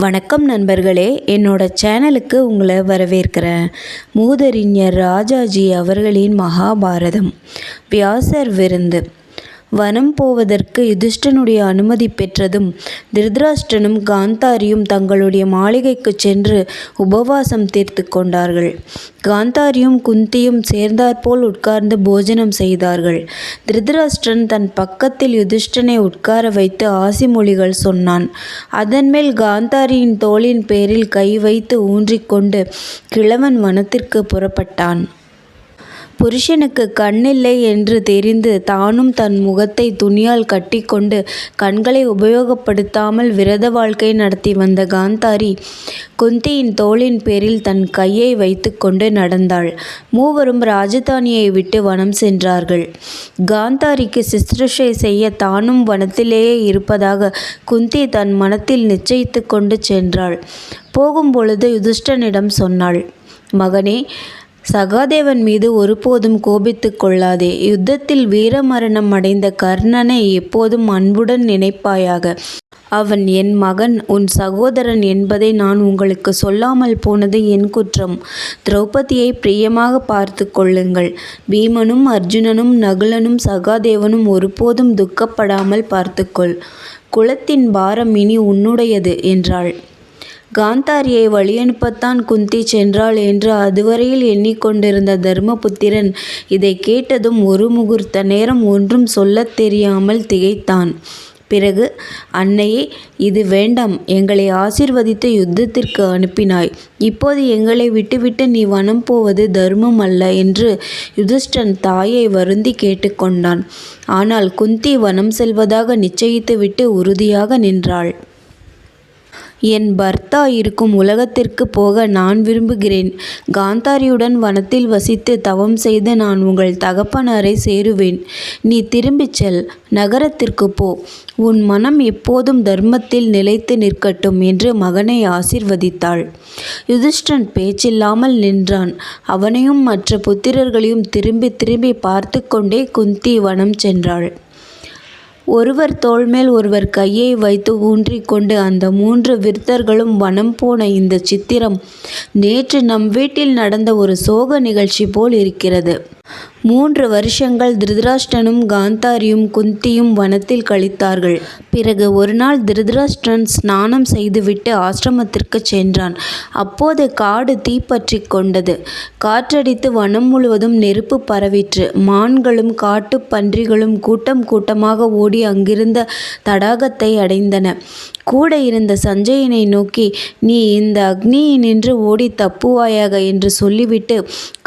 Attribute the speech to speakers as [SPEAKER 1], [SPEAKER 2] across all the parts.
[SPEAKER 1] வணக்கம் நண்பர்களே. என்னோட சேனலுக்கு உங்களை வரவேற்கிறேன். மூதறிஞர் ராஜாஜி அவர்களின் மகாபாரதம். வியாசர் விருந்து. வனம் போவதற்கு யுதிஷ்டனுடைய அனுமதி பெற்றதும் திருதராஷ்டனும் காந்தாரியும் தங்களுடைய மாளிகைக்குச் சென்று உபவாசம் தீர்த்து கொண்டார்கள். காந்தாரியும் குந்தியும் சேர்ந்தாற்போல் உட்கார்ந்து போஜனம் செய்தார்கள். திருதராஷ்டிரன் தன் பக்கத்தில் யுதிஷ்டனை உட்கார வைத்து ஆசி மொழிகள் சொன்னான். அதன்மேல் காந்தாரியின் தோளின் பேரில் கை வைத்து ஊன்றிக்கொண்டு கிழவன் வனத்திற்கு புறப்பட்டான். புருஷனுக்கு கண்ணில்லை என்று தெரிந்து தானும் தன் முகத்தை துணியால் கட்டிக்கொண்டு கண்களை உபயோகப்படுத்தாமல் விரத வாழ்க்கை நடத்தி வந்த காந்தாரி குந்தியின் தோளின் பேரில் தன் கையை வைத்துக்கொண்டு நடந்தாள். மூவரும் ராஜதானியை விட்டு வனம் சென்றார்கள். காந்தாரிக்கு சிஸ்ருஷை செய்ய தானும் வனத்திலேயே இருப்பதாக குந்தி தன் மனத்தில் நிச்சயித்து கொண்டு சென்றாள். போகும்பொழுது யுதிஷ்டனிடம் சொன்னாள் மகனே சகாதேவன் மீது ஒருபோதும் கோபித்து கொள்ளாதே. யுத்தத்தில் வீரமரணம் அடைந்த கர்ணனை எப்போதும் அன்புடன் நினைப்பாயாக. அவன் என் மகன் உன் சகோதரன் என்பதை நான் உங்களுக்கு சொல்லாமல் போனது என் குற்றம். திரௌபதியை பிரியமாக பார்த்து கொள்ளுங்கள். பீமனும் அர்ஜுனனும் நகுலனும் சகாதேவனும் ஒருபோதும் துக்கப்படாமல் பார்த்துக்கொள் குலத்தின் பாரம் இனி உன்னுடையது என்றாள். காந்தாரியை வழியனுப்பத்தான் குந்தி சென்றாள் என்று அதுவரையில் எண்ணிக்கொண்டிருந்த தர்மபுத்திரன் இதை கேட்டதும் ஒரு முகூர்த்த நேரம் ஒன்றும் சொல்லத் தெரியாமல் திகைத்தான். பிறகு அன்னையே இது வேண்டாம். எங்களை ஆசிர்வதித்து யுத்தத்திற்கு அனுப்பினாய். இப்போது எங்களை விட்டுவிட்டு நீ வனம் போவது தர்மம் அல்ல என்று யுதிஷ்டன் தாயை வருந்தி கேட்டுக்கொண்டான். ஆனால் குந்தி வனம் செல்வதாக நிச்சயித்துவிட்டு உறுதியாக நின்றாள். என் பர்த்தா இருக்கும் உலகத்திற்கு போக நான் விரும்புகிறேன். காந்தாரியுடன் வனத்தில் வசித்து தவம் செய்து நான் உங்கள் தகப்பனாரை சேருவேன். நீ திரும்பிச் செல் நகரத்திற்கு போ. உன் மனம் எப்போதும் தர்மத்தில் நிலைத்து நிற்கட்டும் என்று மகனை ஆசிர்வதித்தாள். யுதிஷ்டன் பேச்சில்லாமல் நின்றான். அவனையும் மற்ற புத்திரர்களையும் திரும்பி திரும்பி பார்த்து கொண்டே குந்தி வனம் சென்றாள். ஒருவர் தோள்மேல் ஒருவர் கையை வைத்து ஊன்றிக்கொண்டு அந்த மூன்று விருத்தர்களும் வனம் போன இந்த சித்திரம் நேற்று நம் வீட்டில் நடந்த ஒரு சோக நிகழ்ச்சி போல் இருக்கிறது. மூன்று வருஷங்கள் திருதராஷ்டனும் காந்தாரியும் குந்தியும் வனத்தில் கழித்தார்கள். பிறகு ஒரு நாள் திருதராஷ்டிரன் ஸ்நானம் செய்துவிட்டு ஆசிரமத்திற்கு சென்றான். அப்போது காடு தீப்பற்றி கொண்டது. காற்றடித்து வனம் முழுவதும் நெருப்பு பரவிற்று. மான்களும் காட்டு பன்றிகளும் கூட்டம் கூட்டமாக ஓடி அங்கிருந்த தடாகத்தை அடைந்தன. கூட இருந்த சஞ்சயனை நோக்கி நீ இந்த அக்னியினின்று ஓடி தப்புவாயாக என்று சொல்லிவிட்டு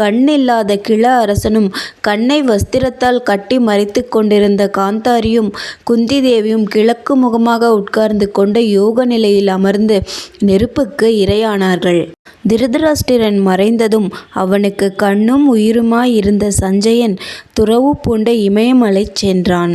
[SPEAKER 1] கண்ணில்லாத கிழ அரசனும் கண்ணை வஸ்திரத்தால் கட்டி மறைத்து கொண்டிருந்த காந்தாரியும் குந்தி தேவியும் கிழக்கு முகமாக உட்கார்ந்து கொண்ட யோக நிலையில் அமர்ந்து நெருப்புக்கு இரையானார்கள். திருதராஷ்டிரன் மறைந்ததும் அவனுக்கு கண்ணும் உயிருமாய் இருந்த சஞ்சயன் துறவு பூண்ட இமயமலை சென்றான்.